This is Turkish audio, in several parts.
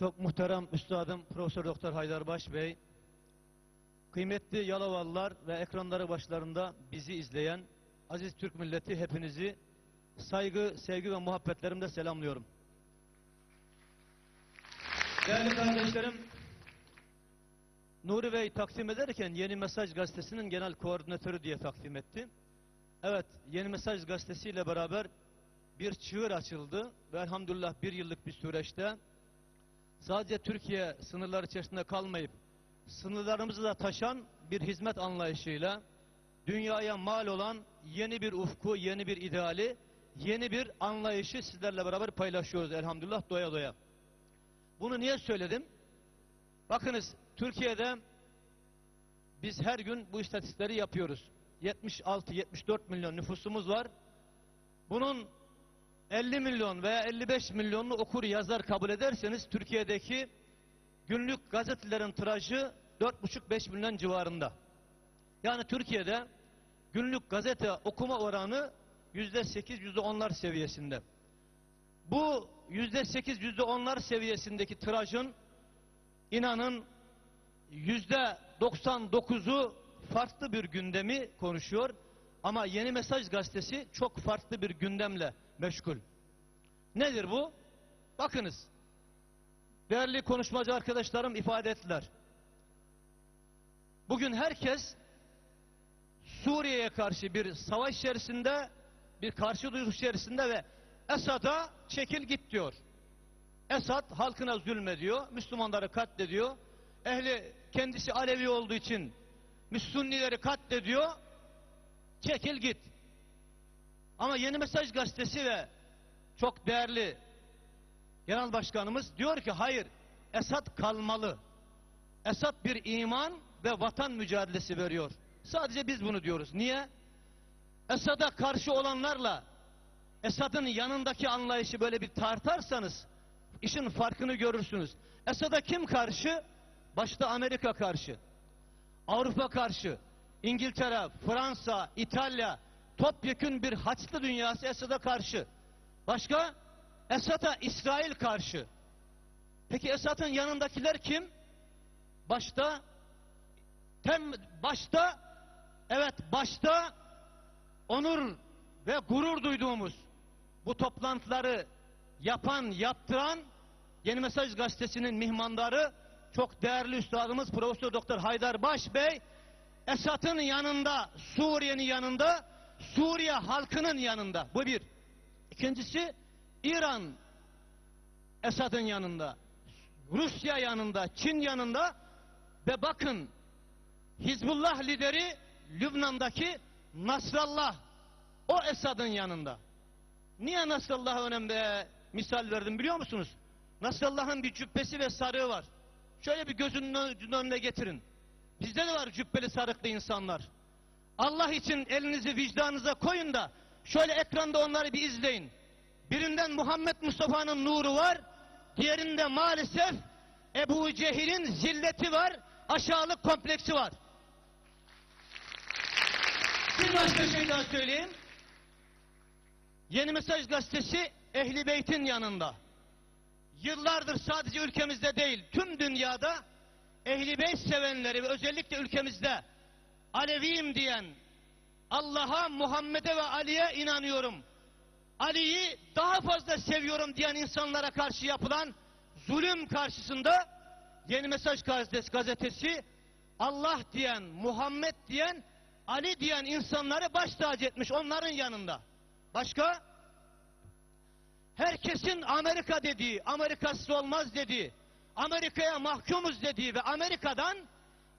Çok muhterem üstadım Profesör Doktor Haydar Baş Bey, kıymetli Yalovalılar ve ekranları başlarında bizi izleyen aziz Türk milleti hepinizi saygı, sevgi ve muhabbetlerimle selamlıyorum. Değerli kardeşlerim, Nuri Bey takdim ederken Yeni Mesaj Gazetesi'nin genel koordinatörü diye takdim etti. Evet, Yeni Mesaj Gazetesi ile beraber bir çığır açıldı ve elhamdülillah bir yıllık bir süreçte sadece Türkiye sınırları içerisinde kalmayıp sınırlarımızı da taşan bir hizmet anlayışıyla dünyaya mal olan yeni bir ufku, yeni bir ideali, yeni bir anlayışı sizlerle beraber paylaşıyoruz elhamdülillah doya doya. Bunu niye söyledim? Bakınız Türkiye'de biz her gün bu istatistikleri yapıyoruz. 76-74 milyon nüfusumuz var. Bunun 50 milyon veya 55 milyonlu okur yazar kabul ederseniz Türkiye'deki günlük gazetelerin tirajı 4,5-5 milyon civarında. Yani Türkiye'de günlük gazete okuma oranı %8, %10'lar seviyesinde. Bu %8, %10'lar seviyesindeki tirajın inanın %99'u farklı bir gündemi konuşuyor. Ama Yeni Mesaj Gazetesi çok farklı bir gündemle meşgul. Nedir bu? Bakınız. Değerli konuşmacı arkadaşlarım ifade ettiler. Bugün herkes Suriye'ye karşı bir savaş içerisinde, bir karşı duygu içerisinde ve Esad'a çekil git diyor. Esad halkına zulmediyor, Müslümanları katlediyor. Ehli kendisi Alevi olduğu için Müslümanları katlediyor. Çekil git. Ama Yeni Mesaj Gazetesi ve çok değerli Genel Başkanımız diyor ki hayır Esad kalmalı. Esad bir iman ve vatan mücadelesi veriyor. Sadece biz bunu diyoruz. Niye? Esad'a karşı olanlarla Esad'ın yanındaki anlayışı böyle bir tartarsanız işin farkını görürsünüz. Esad'a kim karşı? Başta Amerika karşı. Avrupa karşı. İngiltere, Fransa, İtalya topyekün bir haçlı dünyası Esad'a karşı. Başka? Esad'a İsrail karşı. Peki Esad'ın yanındakiler kim? Başta tem başta evet başta onur ve gurur duyduğumuz bu toplantıları yapan, yaptıran Yeni Mesaj Gazetesi'nin mihmandarı çok değerli üstadımız Profesör Doktor Haydar Baş Bey Esad'ın yanında, Suriye'nin yanında, Suriye halkının yanında. Bu bir. İkincisi İran Esad'ın yanında, Rusya yanında, Çin yanında ve bakın Hizbullah lideri Lübnan'daki Nasrallah o Esad'ın yanında. Niye Nasrallah'a önemli misal verdim biliyor musunuz? Nasrallah'ın bir cübbesi ve sarığı var. Şöyle bir gözünün önüne getirin. Bizde de var cübbeli sarıklı insanlar. Allah için elinizi vicdanınıza koyun da şöyle ekranda onları bir izleyin. Birinden Muhammed Mustafa'nın nuru var. Diğerinde maalesef Ebu Cehil'in zilleti var. Aşağılık kompleksi var. Bir başka şey daha söyleyeyim. Yeni Mesaj Gazetesi Ehli Beyt'in yanında. Yıllardır sadece ülkemizde değil, tüm dünyada Ehli Beyt sevenleri ve özellikle ülkemizde Aleviyim diyen, Allah'a, Muhammed'e ve Ali'ye inanıyorum. Ali'yi daha fazla seviyorum diyen insanlara karşı yapılan zulüm karşısında Yeni Mesaj Gazetesi, gazetesi Allah diyen, Muhammed diyen, Ali diyen insanları baş tacı etmiş onların yanında. Başka? Herkesin Amerika dediği, Amerikasız olmaz dediği, Amerika'ya mahkumuz dediği ve Amerika'dan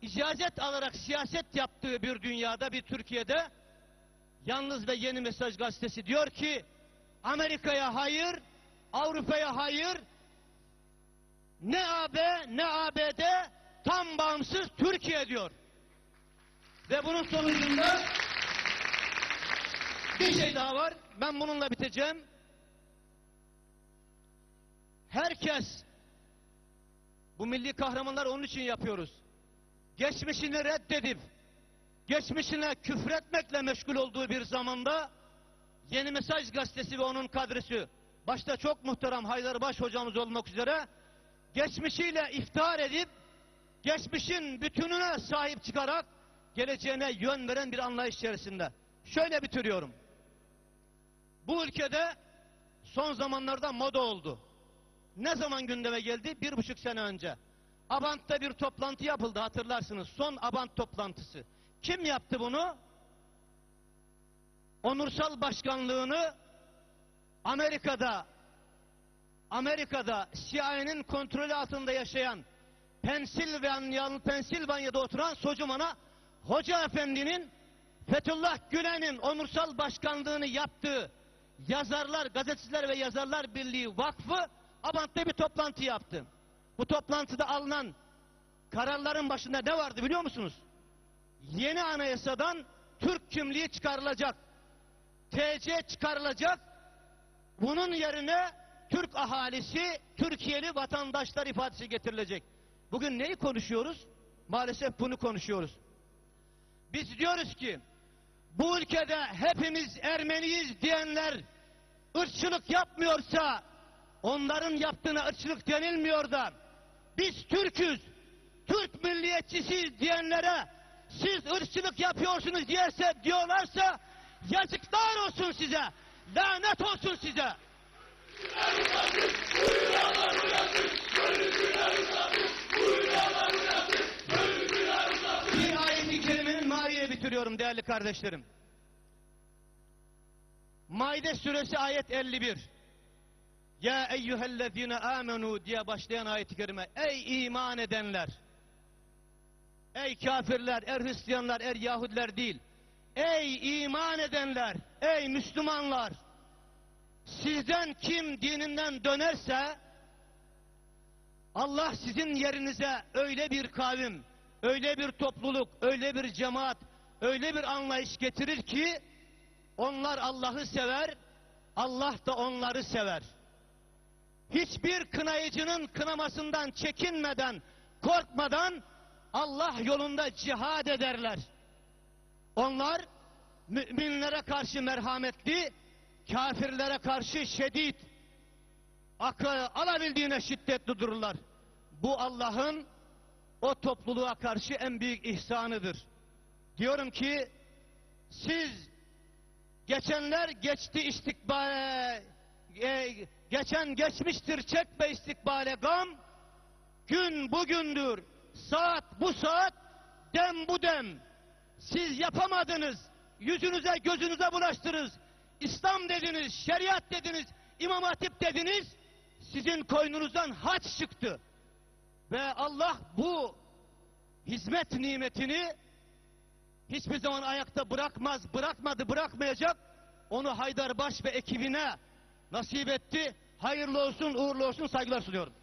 icazet alarak siyaset yaptığı bir dünyada, bir Türkiye'de yalnız ve Yeni Mesaj Gazetesi diyor ki Amerika'ya hayır, Avrupa'ya hayır, ne AB ne ABD tam bağımsız Türkiye diyor. Ve bunun sonucunda bir şey daha var. Ben bununla biteceğim. Herkes bu milli kahramanlar onun için yapıyoruz. Geçmişini reddedip geçmişine küfretmekle meşgul olduğu bir zamanda Yeni Mesaj Gazetesi ve onun kadrisi başta çok muhterem Haydarbaş hocamız olmak üzere geçmişiyle iftihar edip geçmişin bütününe sahip çıkarak geleceğine yön veren bir anlayış içerisinde. Şöyle bitiriyorum. Bu ülkede son zamanlarda moda oldu. Ne zaman gündeme geldi? Bir buçuk sene önce. Abant'ta bir toplantı yapıldı hatırlarsınız. Son Abant toplantısı. Kim yaptı bunu? Onursal başkanlığını Amerika'da Amerika'da CIA'nin kontrolü altında yaşayan Pensilvanya, Pensilvanya'da oturan Socumana Hoca Efendi'nin Fethullah Gülen'in onursal başkanlığını yaptığı Yazarlar, Gazeteciler ve Yazarlar Birliği Vakfı Abant'ta bir toplantı yaptı. Bu toplantıda alınan kararların başında ne vardı biliyor musunuz? Yeni anayasadan Türk kimliği çıkarılacak. TC çıkarılacak. Bunun yerine Türk ahalisi, Türkiye'li vatandaşlar ifadesi getirilecek. Bugün neyi konuşuyoruz? Maalesef bunu konuşuyoruz. Biz diyoruz ki bu ülkede hepimiz Ermeniyiz diyenler ırkçılık yapmıyorsa onların yaptığına ırkçılık denilmiyor da biz Türk'üz, Türk milliyetçisiyiz diyenlere siz ırkçılık yapıyorsunuz diyerse diyorlarsa yazıklar olsun size, lanet olsun size. Bir ayet-i kerimenin mahiye bitiriyorum değerli kardeşlerim. Maide suresi ayet 51. Ya eyyühellezine amenu diye başlayan ayet-i kerime. Ey iman edenler. Ey kafirler, er Hristiyanlar, er Yahudiler değil. Ey iman edenler, ey Müslümanlar. Sizden kim dininden dönerse Allah sizin yerinize öyle bir kavim, öyle bir topluluk, öyle bir cemaat, öyle bir anlayış getirir ki onlar Allah'ı sever, Allah da onları sever. Hiçbir kınayıcının kınamasından çekinmeden, korkmadan Allah yolunda cihad ederler. Onlar müminlere karşı merhametli, kafirlere karşı şiddet, alabildiğine şiddetli dururlar. Bu Allah'ın o topluluğa karşı en büyük ihsanıdır. Diyorum ki siz geçenler geçti istikbale e, geçen geçmiştir çekme istikbale gam. Gün bugündür saat bu saat dem bu dem. Siz yapamadınız yüzünüze gözünüze bulaştırız İslam dediniz şeriat dediniz İmam Hatip dediniz. Sizin koynunuzdan haç çıktı. Ve Allah bu hizmet nimetini hiçbir zaman ayakta bırakmaz, bırakmadı, bırakmayacak. Onu Haydarbaş ve ekibine nasip etti. Hayırlı olsun, uğurlu olsun, saygılar sunuyorum.